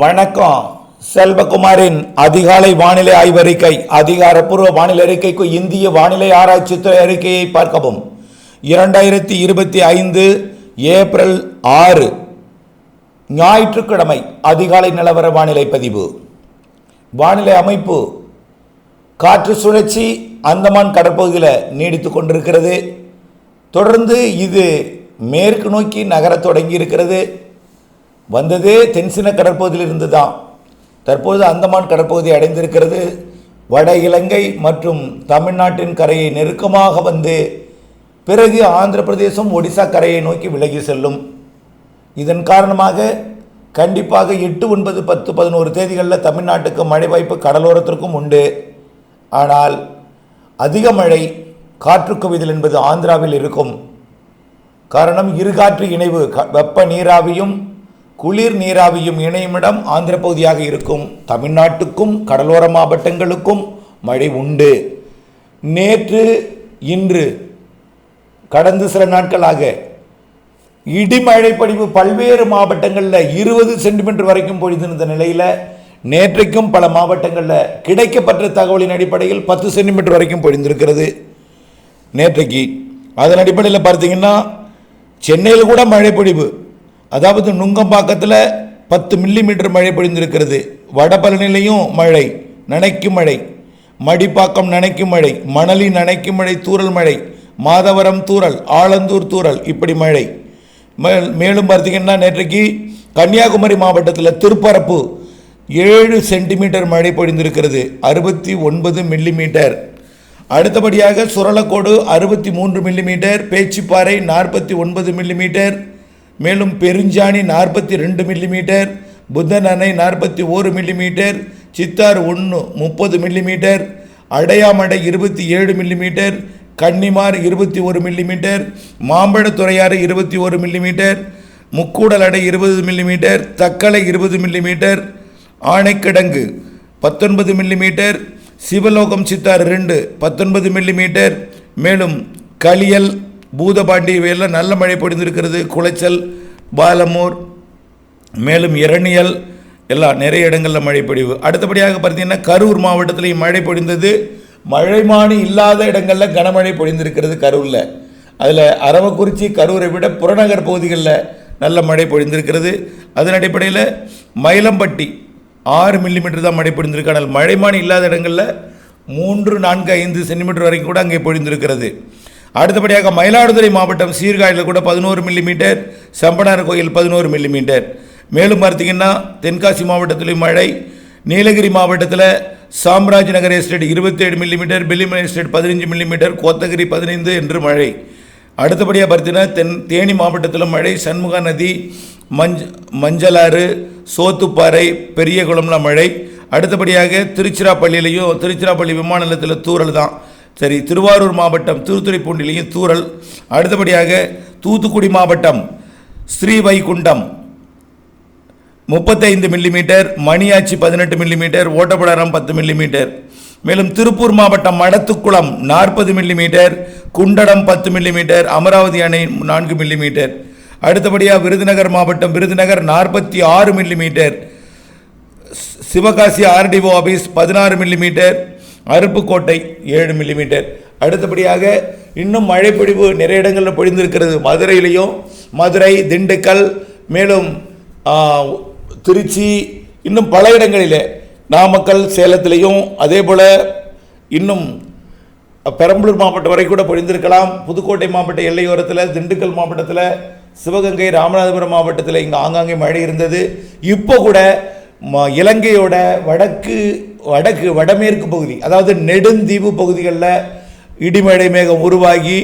வணக்கம். செல்வகுமாரின் அதிகாலை வானிலை ஆய்வறிக்கை அதிகாரப்பூர்வ வானிலை அறிக்கைக்கு இந்திய வானிலை ஆராய்ச்சித்துறை அறிக்கையை பார்க்கவும். இரண்டாயிரத்தி இருபத்தி ஐந்து ஏப்ரல் ஆறு ஞாயிற்றுக்கிழமை அதிகாலை நிலவர வானிலை பதிவு. வானிலை அமைப்பு காற்று சுழற்சி அந்தமான் கடற்பகுதியில் நீடித்து கொண்டிருக்கிறது. தொடர்ந்து இது மேற்கு நோக்கி நகரத் தொடங்கி இருக்கிறது வந்ததே தென்சின கடற்பகுதியிலிருந்து தான் தற்போது அந்தமான் கடற்பகுதி அடைந்திருக்கிறது. வட இலங்கை மற்றும் தமிழ்நாட்டின் கரையை நெருக்கமாக வந்து பிறகு ஆந்திர பிரதேசம் ஒடிசா கரையை நோக்கி விலகி செல்லும். இதன் காரணமாக கண்டிப்பாக எட்டு ஒன்பது பத்து பதினோரு தேதிகளில் தமிழ்நாட்டுக்கு மழை வாய்ப்பு கடலோரத்திற்கும் உண்டு. ஆனால் அதிக மழை காற்று குவிதல் என்பது ஆந்திராவில் இருக்கும். காரணம் இருகாற்று இணைவு க- வெப்ப நீராவியும் குளிர் நீராவியும் இணையுமிடம் ஆந்திர பகுதியாக இருக்கும். தமிழ்நாட்டுக்கும் கடலோர மாவட்டங்களுக்கும் மழை உண்டு. நேற்று இன்று கடந்த சில நாட்களாக இடிமழை பொழிவு பல்வேறு மாவட்டங்களில் இருபது சென்டிமீட்டர் வரைக்கும் பொழிந்திருந்த நிலையில் நேற்றைக்கும் பல மாவட்டங்களில் கிடைக்கப்பட்ட தகவலின் அடிப்படையில் பத்து சென்டிமீட்டர் வரைக்கும் பொழிந்திருக்கிறது. நேற்றைக்கு. அதன் அடிப்படையில் பார்த்தீங்கன்னா சென்னையில் கூட மழை பொழிவு அதாவது நுங்கம்பாக்கத்தில் பத்து மில்லிமீட்டர் மழை பொழிந்திருக்கிறது. வடபழனிலையும் மழை நனைக்கும் மழை. மடிப்பாக்கம் நனைக்கும் மழை மணலி நனைக்கும் மழை தூறல் மழை. மாதவரம் தூறல் ஆலந்தூர் தூறல் இப்படி மழை. மேலும் பார்த்தீங்கன்னா நேற்றைக்கு கன்னியாகுமரி மாவட்டத்தில் திருப்பரப்பு ஏழு சென்டிமீட்டர் மழை பொழிந்திருக்கிறது. அறுபத்தி ஒன்பது மில்லிமீட்டர் அடுத்தபடியாக சுரலக்கோடு அறுபத்தி மூன்று மில்லிமீட்டர் பேச்சிப்பாறை நாற்பத்தி ஒன்பது மில்லிமீட்டர் மேலும் பெருஞ்சாணி நாற்பத்தி ரெண்டு மில்லிமீட்டர் புத்தன் அணை நாற்பத்தி ஓரு மில்லிமீட்டர் சித்தார் ஒன்று முப்பது மில்லிமீட்டர் அடையாமடை இருபத்தி ஏழு மில்லிமீட்டர் கன்னிமார் இருபத்தி ஒரு மில்லிமீட்டர் மாம்பழத்துறையாறு இருபத்தி ஒரு மில்லிமீட்டர் முக்கூடல் அடை இருபது மில்லிமீட்டர் தக்கலை இருபது மில்லிமீட்டர் ஆணைக்கிடங்கு பத்தொன்பது மில்லிமீட்டர் சிவலோகம் சித்தார் ரெண்டு பத்தொன்பது மில்லிமீட்டர் மேலும் களியல் பூதபாண்டி இவையெல்லாம் நல்ல மழை பொழிந்திருக்கிறது. குளைச்சல் பாலமூர் மேலும் இரணியல் எல்லாம் நிறைய இடங்களில் மழை பொழிவு. அடுத்தபடியாக பார்த்தீங்கன்னா கரூர் மாவட்டத்திலையும் மழை பொழிந்தது. மழைமானி இல்லாத இடங்களில் கனமழை பொழிந்திருக்கிறது கரூரில். அதில் அரவக்குறிச்சி கரூரை விட புறநகர் பகுதிகளில் நல்ல மழை பொழிந்திருக்கிறது. அதன் அடிப்படையில் மயிலம்பட்டி ஆறு மில்லிமீட்டர் தான் மழை பொழிந்திருக்கு. ஆனால் மழைமானி இல்லாத இடங்களில் மூன்று நான்கு ஐந்து சென்டிமீட்டர் வரைக்கும் கூட அங்கே பொழிந்திருக்கிறது. அடுத்தபடியாக மயிலாடுதுறை மாவட்டம் சீர்காழியில் கூட பதினோரு மில்லிமீட்டர் செம்பனார் கோயில் பதினோரு மில்லிமீட்டர் மேலும் பார்த்தீங்கன்னா தென்காசி மாவட்டத்திலும் மழை நீலகிரி மாவட்டத்தில் சாம்ராஜ் நகர் எஸ்டேட் இருபத்தேழு மில்லிமீட்டர் பில்லிமலை எஸ்டேட் பதினஞ்சு மில்லிமீட்டர் கோத்தகிரி பதினைந்து என்று மழை. அடுத்தபடியாக பார்த்தீங்கன்னா தென் தேனி மாவட்டத்தில் மழை சண்முகா நதி மஞ்ச மஞ்சளாறு சோத்துப்பாறை பெரியகுளம்லாம் மழை. அடுத்தபடியாக திருச்சிராப்பள்ளியிலையும் திருச்சிராப்பள்ளி விமான நிலையத்தில் தூரல் தான். சரி திருவாரூர் மாவட்டம் திருத்துறைப்பூண்டிலையும் தூறல் அடுத்தபடியாக தூத்துக்குடி மாவட்டம் ஸ்ரீவைகுண்டம். முப்பத்தைந்து மில்லிமீட்டர் மணியாச்சி பதினெட்டு மில்லிமீட்டர் ஓட்டப்படாரம் பத்து மில்லிமீட்டர். மேலும் திருப்பூர் மாவட்டம் மடத்துக்குளம் நாற்பது மில்லிமீட்டர் குண்டடம் பத்து மில்லிமீட்டர் அமராவதி அணை நான்கு மில்லிமீட்டர். அடுத்தபடியாக விருதுநகர் மாவட்டம் விருதுநகர் நாற்பத்தி ஆறு மில்லிமீட்டர் சிவகாசி ஆர்டிஓ ஆஃபீஸ் பதினாறு மில்லிமீட்டர் அருப்புக்கோட்டை ஏழு மில்லிமீட்டர் அடுத்தபடியாக இன்னும் மழை பொழிவு நிறைய இடங்களில் பொழிந்திருக்கிறது. மதுரையிலையும் மதுரை திண்டுக்கல் மேலும் திருச்சி இன்னும் பல இடங்களில் நாமக்கல் சேலத்திலையும் அதே போல் இன்னும் பெரம்பலூர் மாவட்டம் வரை கூட பொழிந்திருக்கலாம். புதுக்கோட்டை மாவட்ட எல்லையோரத்தில் திண்டுக்கல் மாவட்டத்தில் சிவகங்கை ராமநாதபுரம் மாவட்டத்தில் இங்கே ஆங்காங்கே மழை இருந்தது. இப்போ கூட ம- இலங்கையோட வடக்கு வடக்கு வடமேற்கு பகுதி அதாவது நெடுந்தீவு பகுதிகளில் இடிமழை மேகம் உருவாகி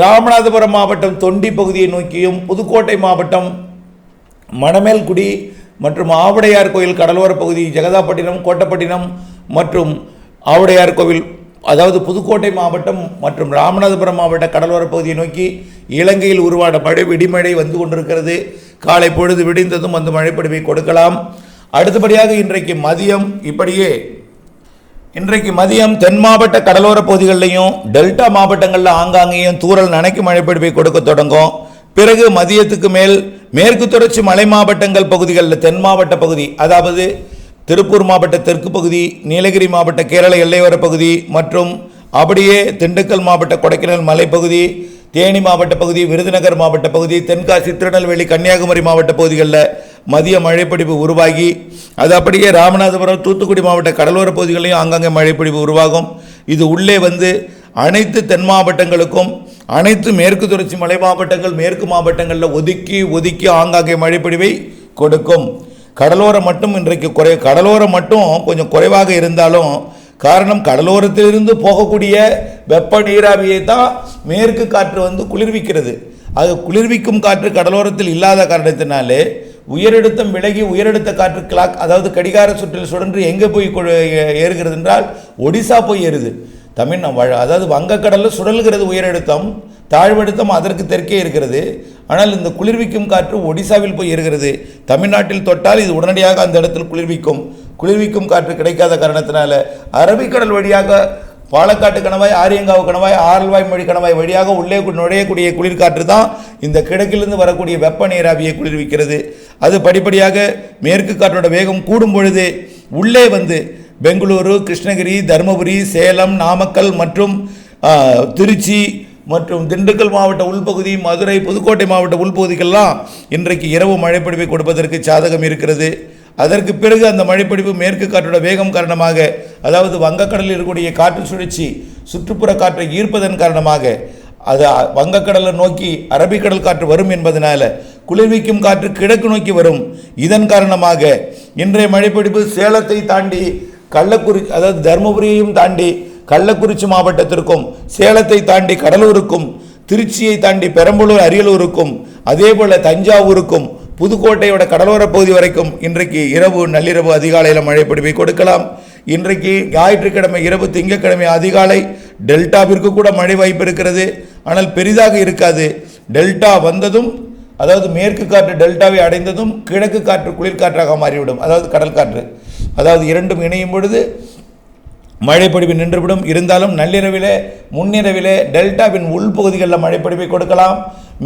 ராமநாதபுரம் மாவட்டம் தொண்டி பகுதியை நோக்கியும் புதுக்கோட்டை மாவட்டம் மணமேல்குடி மற்றும் ஆவுடையார் கோயில் கடலோர பகுதி ஜெகதாப்பட்டினம் கோட்டப்பட்டினம் மற்றும் ஆவுடையார் கோவில் அதாவது புதுக்கோட்டை மாவட்டம் மற்றும் ராமநாதபுரம் மாவட்ட கடலோர பகுதியை நோக்கி இலங்கையில் உருவான மழை விடிமழை வந்து கொண்டிருக்கிறது. காலை பொழுது விடிந்ததும் அந்த மழைப்பொழிவை கொடுக்கலாம். அடுத்தபடியாக இன்றைக்கு மதியம் இப்படியே இன்றைக்கு மதியம் தென் மாவட்ட கடலோர பகுதிகளிலையும் டெல்டா மாவட்டங்களில் ஆங்காங்கேயும் தூரல் நனைக்கும் மழைப்பிடிப்பை கொடுக்க தொடங்கும். பிறகு மதியத்துக்கு மேல் மேற்கு தொடர்ச்சி மலை மாவட்டங்கள் பகுதிகளில் தென் மாவட்ட பகுதி அதாவது திருப்பூர் மாவட்ட தெற்கு பகுதி நீலகிரி மாவட்ட கேரள எல்லையோர பகுதி மற்றும் அப்படியே திண்டுக்கல் மாவட்ட கொடைக்கானல் மலைப்பகுதி தேனி மாவட்ட பகுதி விருதுநகர் மாவட்ட பகுதி தென்காசி திருநெல்வேலி கன்னியாகுமரி மாவட்ட பகுதிகளில் மதிய மழைப்பிடிப்பு உருவாகி அது அப்படியே ராமநாதபுரம் தூத்துக்குடி மாவட்ட கடலோர பகுதிகளையும் ஆங்காங்கே மழைப்பிடிப்பு உருவாகும். இது உள்ளே வந்து அனைத்து தென் மாவட்டங்களுக்கும் அனைத்து மேற்கு தொடர்ச்சி மலை மாவட்டங்கள் மேற்கு மாவட்டங்களில் ஒதுக்கி ஒதுக்கி ஆங்காங்கே மழைப்பிடிவை கொடுக்கும். கடலோரம் மட்டும் இன்றைக்கு குறை கடலோரம் மட்டும் கொஞ்சம் குறைவாக இருந்தாலும் காரணம் கடலோரத்திலிருந்து போகக்கூடிய வெப்ப நீராவியை தான் மேற்கு காற்று வந்து குளிர்விக்கிறது. அது குளிர்விக்கும் காற்று கடலோரத்தில் இல்லாத காரணத்தினாலே உயரழுத்தம் விலகி உயரழுத்த காற்று கிளாக் அதாவது கடிகார சுற்றில் சுழன்று எங்கே போய் ஏறுகிறது என்றால் ஒடிசா போய் ஏறுது. தமிழ் அதாவது வங்கக்கடலில் சுழல்கிறது உயரழுத்தம் தாழ்வழுத்தம் அதற்கு தெற்கே இருக்கிறது. ஆனால் இந்த குளிர்விக்கும் காற்று ஒடிசாவில் போய் ஏறுகிறது. தமிழ்நாட்டில் தொட்டால் இது உடனடியாக அந்த இடத்தில் குளிர்விக்கும். குளிர்விக்கும் காற்று கிடைக்காத காரணத்தினால அரபிக்கடல் வழியாக பாலக்காட்டு கணவாய் ஆரியங்காவு கணவாய் ஆரல்வாய் மொழி கணவாய் வழியாக உள்ளே நுழையக்கூடிய குளிர்காற்று தான் இந்த கிழக்கிலிருந்து வரக்கூடிய வெப்ப நீராவியை குளிர்விக்கிறது. அது படிப்படியாக மேற்கு காற்றோட வேகம் கூடும் பொழுது உள்ளே வந்து பெங்களூரு கிருஷ்ணகிரி தருமபுரி சேலம் நாமக்கல் மற்றும் திருச்சி மற்றும் திண்டுக்கல் மாவட்ட உள்பகுதி மதுரை புதுக்கோட்டை மாவட்ட உள்பகுதிக்கெல்லாம் இன்றைக்கு இரவு மழைப்பொழிவை கொடுப்பதற்கு சாதகம் இருக்கிறது. அதற்கு பிறகு அந்த மழைப்பிடிப்பு மேற்கு காற்றோட வேகம் காரணமாக அதாவது வங்கக்கடலில் இருக்கக்கூடிய காற்று சுழற்சி சுற்றுப்புற காற்றை ஈர்ப்பதன் காரணமாக அது வங்கக்கடலை நோக்கி அரபிக்கடல் காற்று வரும் என்பதனால் குளிர்விக்கும் காற்று கிழக்கு நோக்கி வரும். இதன் காரணமாக இன்றைய மழைப்பிடிப்பு சேலத்தை தாண்டி கள்ளக்குறிச்சி அதாவது தருமபுரியையும் தாண்டி கள்ளக்குறிச்சி மாவட்டத்திற்கும் சேலத்தை தாண்டி கடலூருக்கும் திருச்சியை தாண்டி பெரம்பலூர் அரியலூருக்கும் அதேபோல் தஞ்சாவூருக்கும் புதுக்கோட்டையோட கடலோர பகுதி வரைக்கும் இன்றைக்கு இரவு நள்ளிரவு அதிகாலையில் மழை பிடிப்பை கொடுக்கலாம். இன்றைக்கு ஞாயிற்றுக்கிழமை இரவு திங்கட்கிழமை அதிகாலை டெல்டாவிற்கு கூட மழை வாய்ப்பு இருக்கிறது. ஆனால் பெரிதாக இருக்காது. டெல்டா வந்ததும் அதாவது மேற்கு காற்று டெல்டாவை அடைந்ததும் கிழக்கு காற்று குளிர்காற்றாக மாறிவிடும். அதாவது கடல் காற்று. அதாவது இரண்டும் இணையும் பொழுது மழைப்பொழிவு நின்றுவிடும். இருந்தாலும் நள்ளிரவிலே முன்னிரவிலே டெல்டாவின் உள்பகுதிகளில் மழைப்பொழிவை கொடுக்கலாம்.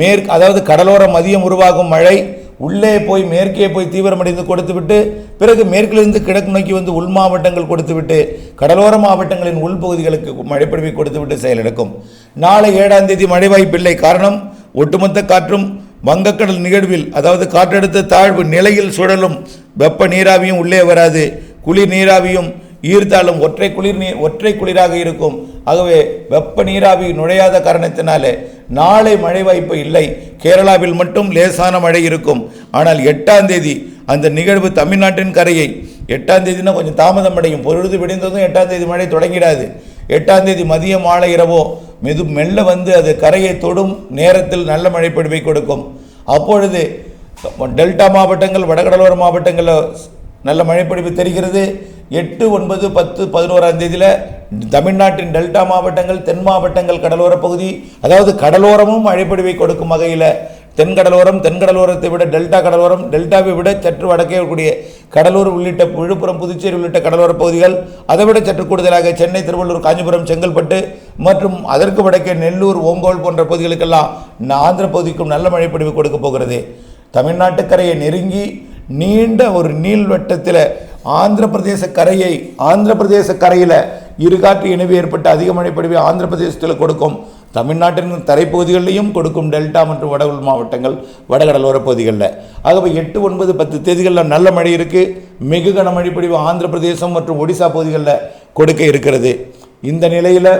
மேற்கு அதாவது கடலோரம் மதியம் உருவாகும் மழை உள்ளே போய் மேற்கே போய் தீவிரமடைந்து கொடுத்துவிட்டு பிறகு மேற்கிலிருந்து கிழக்கு நோக்கி வந்து உள் மாவட்டங்கள் கொடுத்துவிட்டு கடலோர மாவட்டங்களின் உள்பகுதிகளுக்கு மழைப்பொழிவை கொடுத்துவிட்டு செயலிழக்கும் நாளை ஏழாம் தேதி மழை வாய்ப்பில்லை காரணம் ஒட்டுமொத்த காற்றும் வங்கக்கடல் நிகழ்வில் அதாவது காற்றழுத்த தாழ்வு நிலையில் சுழலும் வெப்ப நீராவியும் உள்ளே வராது. குளிர் நீராவியும் ஈர்த்தாலும் ஒற்றை குளிர் நீர் ஒற்றை குளிராக இருக்கும். ஆகவே வெப்ப நீராவி நுழையாத காரணத்தினாலே நாளை மழை வாய்ப்பு இல்லை. கேரளாவில் மட்டும் லேசான மழை இருக்கும். ஆனால் எட்டாம் தேதி அந்த நிகழ்வு தமிழ்நாட்டின் கரையை. எட்டாம் தேதினா கொஞ்சம் தாமதம் அடையும். பொழுது விடிந்ததும் எட்டாம் தேதி மழை தொடங்கிடாது. எட்டாம் தேதி மதியம் மாலை இரவோ மெது மெல்ல வந்து அது கரையை தொடும் நேரத்தில் நல்ல மழைப்பொழிவை கொடுக்கும். அப்பொழுது டெல்டா மாவட்டங்கள் வடகடலோர மாவட்டங்களில் நல்ல மழைப்பொழிவு தெரிகிறது. எட்டு ஒன்பது பத்து பதினோராம் தேதியில் தமிழ்நாட்டின் டெல்டா மாவட்டங்கள் தென் மாவட்டங்கள் கடலோர பகுதி அதாவது கடலோரமும் மழைப்பொழிவை கொடுக்கும் வகையில் தென்கடலோரம் தென்கடலோரத்தை விட டெல்டா கடலோரம் டெல்டாவை விட சற்று வடக்கே இருக்கக்கூடிய கடலூர் உள்ளிட்ட விழுப்புரம் புதுச்சேரி உள்ளிட்ட கடலோர பகுதிகள் அதை விட சற்று கூடுதலாக சென்னை திருவள்ளூர் காஞ்சிபுரம் செங்கல்பட்டு மற்றும் அதற்கு வடக்கே நெல்லூர் ஓங்கோல் போன்ற பகுதிகளுக்கெல்லாம் ஆந்திர பகுதிக்கும் நல்ல மழைப்பொழிவு கொடுக்க போகிறது. தமிழ்நாட்டு கரையை நெருங்கி நீண்ட ஒரு நீள்வட்டத்தில் ஆந்திர பிரதேச கரையை ஆந்திர பிரதேச கரையில் இருகாற்று இணைவு ஏற்பட்டு அதிக மழைப்பொழிவை ஆந்திர பிரதேசத்தில் கொடுக்கும். தமிழ்நாட்டின் தரைப்பகுதிகளிலையும் கொடுக்கும் டெல்டா மற்றும் வடகுள் மாவட்டங்கள் வடகடலோர பகுதிகளில். ஆகவே எட்டு ஒன்பது பத்து தேதிகளில் நல்ல மழை இருக்குது மிகு கனமழை பொழிவு ஆந்திர பிரதேசம் மற்றும் ஒடிசா பகுதிகளில் கொடுக்க இருக்கிறது. இந்த நிலையில்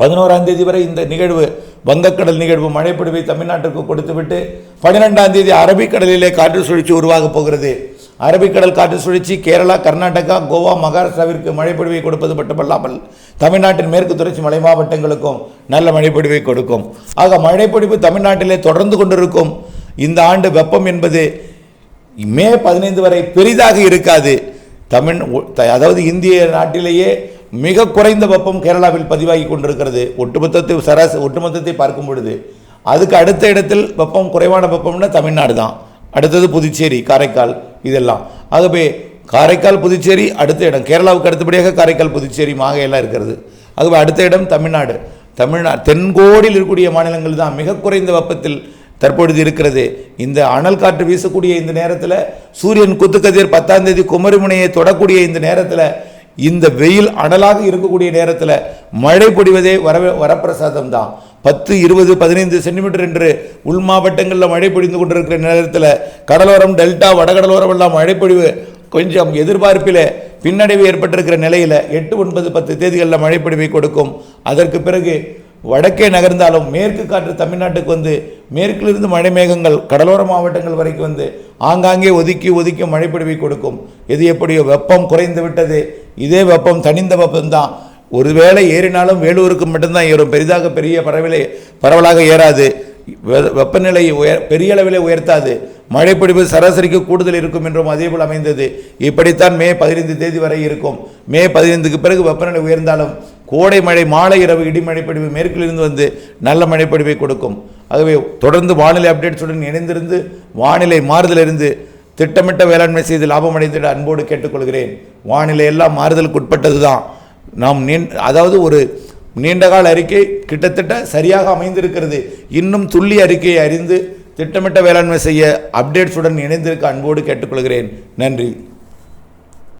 பதினோராம் தேதி வரை இந்த நிகழ்வு வங்கக்கடல் நிகழ்வு மழைப்பிடிவை தமிழ்நாட்டிற்கு கொடுத்துவிட்டு பன்னிரெண்டாம் தேதி அரபிக்கடலிலே காற்று சுழற்சி உருவாகப் போகிறது. அரபிக்கடல் காற்று சுழற்சி கேரளா கர்நாடகா கோவா மகாராஷ்டிராவிற்கு மழைப்பொழிவை கொடுப்பது மட்டுமல்லாமல் தமிழ்நாட்டின் மேற்கு தொடர்ச்சி மலை மாவட்டங்களுக்கும் நல்ல மழைப்பொழிவை கொடுக்கும். ஆக மழைப்பொழிவு தமிழ்நாட்டிலே தொடர்ந்து கொண்டிருக்கும். இந்த ஆண்டு வெப்பம் என்பது மே பதினைந்து வரை பெரிதாக இருக்காது. தமிழ் த- அதாவது இந்திய நாட்டிலேயே மிக குறைந்த வெப்பம் கேரளாவில் பதிவாகி கொண்டிருக்கிறது. ஒட்டுமொத்தத்தை சராசரி ஒட்டுமொத்தத்தை பார்க்கும் பொழுது அதுக்கு அடுத்த இடத்தில் வெப்பம் குறைவான வெப்பம்னா தமிழ்நாடு தான். அடுத்தது புதுச்சேரி காரைக்கால் இதெல்லாம். ஆகவே காரைக்கால் புதுச்சேரி அடுத்த இடம். கேரளாவுக்கு அடுத்தபடியாக காரைக்கால் புதுச்சேரி மாகையெல்லாம் இருக்கிறது. ஆகவே அடுத்த இடம் தமிழ்நாடு. தமிழ்நாடு தென்கோடியில் இருக்கக்கூடிய மாநிலங்கள் தான் மிக குறைந்த வெப்பத்தில் தற்பொழுது இருக்கிறது. இந்த அனல் காற்று வீசக்கூடிய இந்த நேரத்தில் சூரியன் குத்துக்கதிர் பத்தாம் தேதி குமரிமுனையை தொடக்கூடிய இந்த நேரத்தில் இந்த வெயில் அனலாக இருக்கக்கூடிய நேரத்தில் மழை பொடிவதே வர வரப்பிரசாதம் தான் பத்து இருபது பதினைந்து சென்டிமீட்டர் என்று உள் மாவட்டங்களில் மழை பொழிந்து கொண்டிருக்கிற நேரத்தில் கடலோரம் டெல்டா வடகடலோரம் எல்லாம் மழை பொழிவு கொஞ்சம் எதிர்பார்ப்பில் பின்னடைவு ஏற்பட்டிருக்கிற நிலையில் எட்டு ஒன்பது பத்து தேதிகளில் மழை பொழிவை கொடுக்கும். அதற்கு பிறகு வடக்கே நகர்ந்தாலும் மேற்கு காற்று தமிழ்நாட்டுக்கு வந்து மேற்கிலிருந்து மழை மேகங்கள் கடலோர மாவட்டங்கள் வரைக்கும் வந்து ஆங்காங்கே ஒதுக்கி ஒதுக்கி மழை கொடுக்கும். இது எப்படியோ வெப்பம் குறைந்து விட்டது. இதே வெப்பம் தனிந்த வெப்பம்தான். ஒருவேளை ஏறினாலும் வேலூருக்கு மட்டும்தான் ஏறும். பெரிதாக பெரிய பரவலை பரவலாக ஏறாது. வெ- வெப்பநிலை உயர் பெரிய அளவிலே உயர்த்தாது. மழைப்பிடிப்பு சராசரிக்கு கூடுதல் இருக்கும் என்றும் அதேபோல் அமைந்தது. இப்படித்தான் மே பதினைந்து தேதி வரை இருக்கும். மே பதினைந்துக்கு பிறகு வெப்பநிலை உயர்ந்தாலும் கோடை மழை மாலை இரவு இடிமழை மேற்கிலிருந்து வந்து நல்ல மழைப்பொழிவை கொடுக்கும். ஆகவே தொடர்ந்து வானிலை அப்டேட்ஸுடன் இணைந்திருந்து வானிலை மாறுதலிருந்து திட்டமிட்ட வேளாண்மை செய்து லாபம் அடைந்திட அன்போடு கேட்டுக்கொள்கிறேன். வானிலை எல்லாம் மாறுதலுக்கு உட்பட்டது தான் நாம் நீண் அதாவது ஒரு நீண்டகால அறிக்கை கிட்டத்தட்ட சரியாக அமைந்திருக்கிறது. இன்னும் துள்ளி அறிக்கையை அறிந்து திட்டமிட்ட வேளாண்மை செய்ய அப்டேட்ஸுடன் இணைந்திருக்க அன்போடு கேட்டுக்கொள்கிறேன். நன்றி.